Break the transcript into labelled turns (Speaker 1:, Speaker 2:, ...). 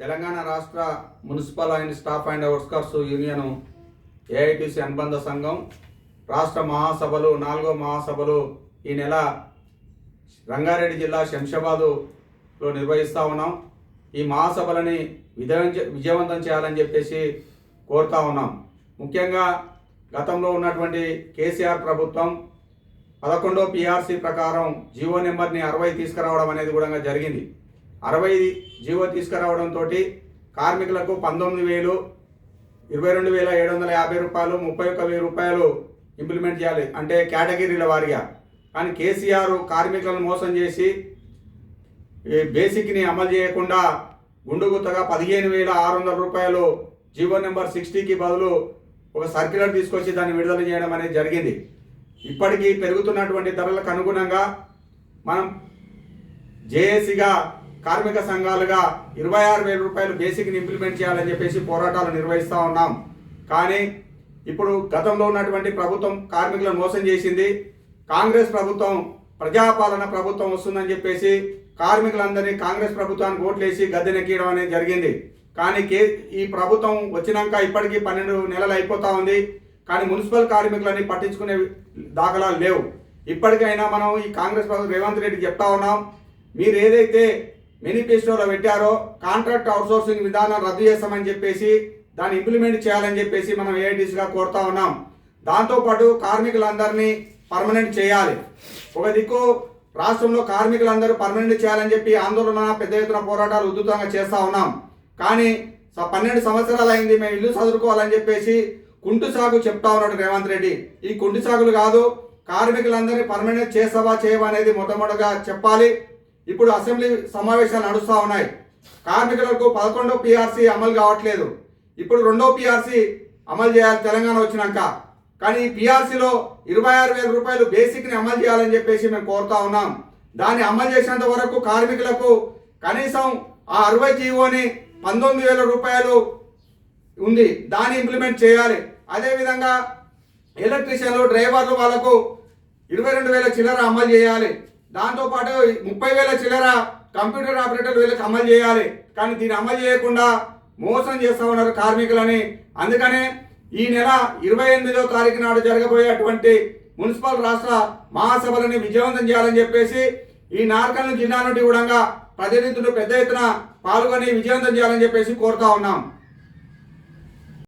Speaker 1: తెలంగాణ రాష్ట్ర municipal and staff and workers union AITC అనుబంధ సంఘం రాష్ట్ర మహాసభలు నాలుగో మహాసభలు ఈ నెల రంగారెడ్డి జిల్లా శంషాబాదులో నిర్వహిస్తూ ఉన్నాం. ఈ మహాసభలని విజయ విజయవంతం చేయాలని చెప్పేసి కోరుతా ఉన్నాం. ముఖ్యంగా గతంలో ఉన్నటువంటి కేసీఆర్ ప్రభుత్వం పదకొండో పిఆర్సీ ప్రకారం జీవో నెంబర్ని అరవై తీసుకురావడం అనేది కూడా జరిగింది. అరవై జీవో తీసుకురావడంతో కార్మికులకు పంతొమ్మిది వేలు ఇరవై రెండు వేల ఏడు వందల యాభై రూపాయలు ముప్పై ఒక్క వెయ్యి రూపాయలు ఇంప్లిమెంట్ చేయాలి. అంటే కేటగిరీల వారీగా. కానీ కేసీఆర్ కార్మికులను మోసం చేసి బేసిక్ని అమలు చేయకుండా గుండుగుత్తగా పదిహేను వేల ఆరు వందల రూపాయలు జీవో నెంబర్ సిక్స్టీకి బదులు ఒక సర్క్యులర్ తీసుకొచ్చి దాన్ని విడుదల చేయడం అనేది జరిగింది. ఇప్పటికీ పెరుగుతున్నటువంటి ధరలకు అనుగుణంగా మనం జేఏసీగా కార్మిక సంఘాలుగా ఇరవై ఆరు వేల రూపాయలు బేసిక్ని ఇంప్లిమెంట్ చేయాలని చెప్పేసి పోరాటాలు నిర్వహిస్తూ ఉన్నాం. కానీ ఇప్పుడు గతంలో ఉన్నటువంటి ప్రభుత్వం కార్మికులను మోసం చేసింది. కాంగ్రెస్ ప్రభుత్వం ప్రజాపాలన ప్రభుత్వం వస్తుందని చెప్పేసి కార్మికులందరినీ కాంగ్రెస్ ప్రభుత్వానికి ఓట్లేసి గద్దెనెక్కడం అనేది జరిగింది. కానీ కే ఈ ప్రభుత్వం వచ్చినాక ఇప్పటికీ పన్నెండు నెలలు అయిపోతా ఉంది. కానీ మున్సిపల్ కార్మికులని పట్టించుకునే దాఖలాలు లేవు. ఇప్పటికైనా మనం ఈ కాంగ్రెస్ ప్రభుత్వం రేవంత్ రెడ్డికి చెప్తా ఉన్నాం. మీరు ఏదైతే మేనిఫెస్టోలో పెట్టారో కాంట్రాక్ట్ అవుట్సోర్సింగ్ విధానం రద్దు చేస్తామని చెప్పేసి దాన్ని ఇంప్లిమెంట్ చేయాలని చెప్పేసి మనం ఏఐటీసీగా కోరుతా ఉన్నాం. దాంతోపాటు కార్మికులందరినీ పర్మనెంట్ చేయాలి. ఒక దిక్కు రాష్ట్రంలో కార్మికులందరూ పర్మనెంట్ చేయాలని చెప్పి ఆందోళన పెద్ద ఎత్తున పోరాటాలు ఉధృతంగా చేస్తూ ఉన్నాం. కానీ పన్నెండు సంవత్సరాలు అయింది మేము ఇల్లు చదువుకోవాలని చెప్పేసి కుంటు సాగు చెప్తా ఉన్నాడు రేవంత్ రెడ్డి. ఈ కుంటు సాగులు కాదు కార్మికులందరినీ పర్మనెంట్ చేస్తావా చేయవా అనేది మొట్టమొదటిగా చెప్పాలి. ఇప్పుడు అసెంబ్లీ సమావేశాలు నడుస్తూ ఉన్నాయి. కార్మికులకు పదకొండో పిఆర్సీ అమలు కావట్లేదు. ఇప్పుడు రెండో పిఆర్సీ అమలు చేయాలి తెలంగాణ వచ్చినాక. కానీ ఈ పిఆర్సీలో ఇరవై ఆరు వేల రూపాయలు బేసిక్ని అమలు చేయాలని చెప్పేసి మేము కోరుతా ఉన్నాం. దాన్ని అమలు చేసినంత వరకు కార్మికులకు కనీసం ఆ అరవై జీవోని పంతొమ్మిది వేల రూపాయలు ఉంది. దాన్ని ఇంప్లిమెంట్ చేయాలి. అదేవిధంగా ఎలక్ట్రీషియన్లు డ్రైవర్లు వాళ్ళకు ఇరవై రెండు వేల చిల్లర అమలు చేయాలి. దాంతోపాటు ముప్పై వేల చిల్లర కంప్యూటర్ ఆపరేటర్ వీళ్ళకి అమలు చేయాలి. కానీ దీన్ని అమలు చేయకుండా మోసం చేస్తూ ఉన్నారు కార్మికులని. అందుకనే ఈ నెల ఇరవై ఎనిమిదో తారీఖు నాడు జరగబోయేటువంటి మున్సిపల్ రాష్ట్ర మహాసభలని విజయవంతం చేయాలని చెప్పేసి ఈ నార్కల్ జిల్లా నుండి కూడా ప్రతినిధులు పెద్ద ఎత్తున పాల్గొని విజయవంతం చేయాలని చెప్పేసి కోరుతా ఉన్నాం.